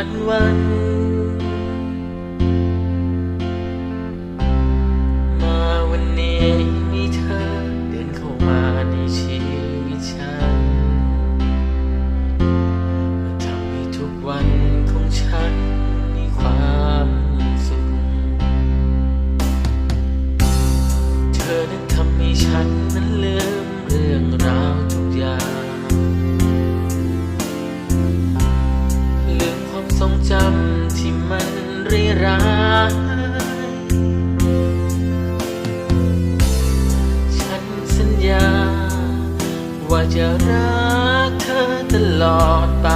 วันวันมาวันนี้มีเธอเดินเข้ามาในชีวิตฉันมาทำให้ทุกวันของฉันมีความสุข เธอนั้นทำให้ฉันนั้นลืมเรื่องราว ร้ายฉันสัญญา ว่าจะรักเธอตลอดไป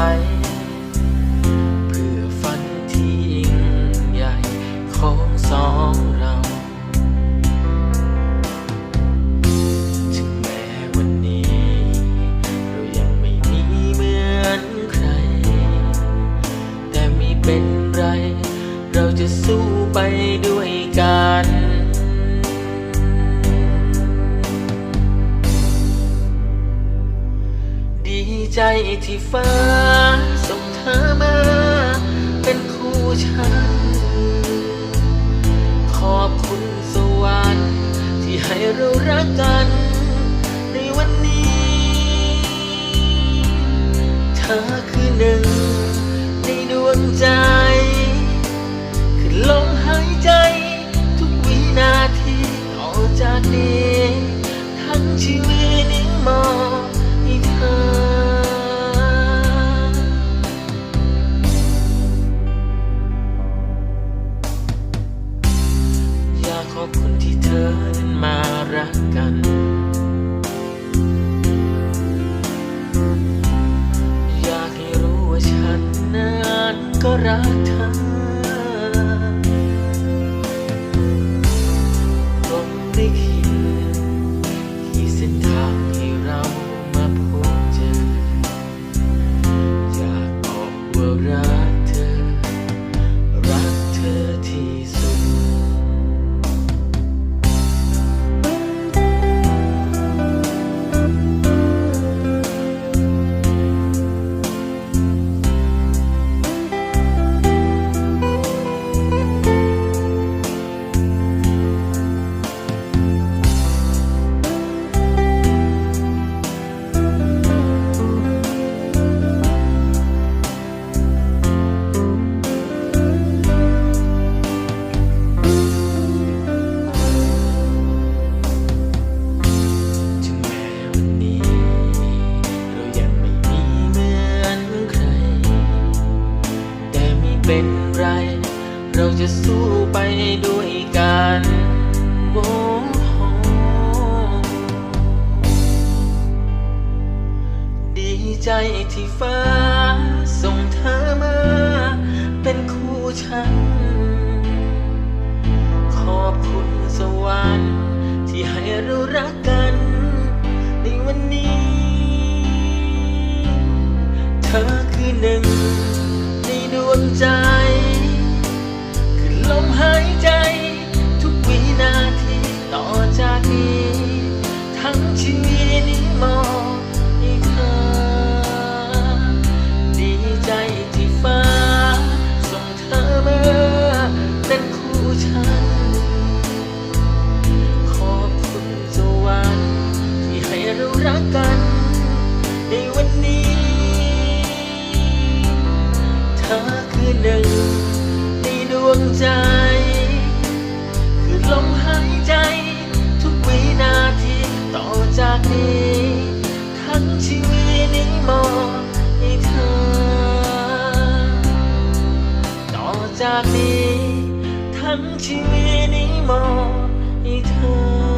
เพื่อฝันที่ยิ่งใหญ่ของสองเราถึงแม้วันนี้เรายังไม่มีเหมือนใครแต่ไม่เป็น จะสู้ไปด้วยกัน ดีใจที่ฟ้าส่งเธอมา เป็นคู่ฉัน ขอบคุณสวรรค์ที่ให้เรารักกัน ในวันนี้ เธอคือหนึ่ง ในดวงใจ บคุณที่เธอนั้นมารักกัน อยากให้รู้ว่าฉันนั้นก็รักเธอผมได้ เราจะสู้ไปด้วยกันโอ้ดีใจที่ฟ้าส่งเธอมา เป็นคู่ฉัน ขอบคุณสวรรค์ที่ให้เรารักกัน ในวันนี้ เธอคือหนึ่ง ในดวงใจ ฉัน ขอบคุณสวรรค์ที่ให้เรารักกัน ในวันนี้ เธอคือหนึ่งในดวงใจ คือลมหายใจ ทุกวินาทีต่อจากนี้ ทั้งชีวิตนี้มอบให้เธอ ต่อจากนี้ ทั้งชีวิตนี้มองให้เธอ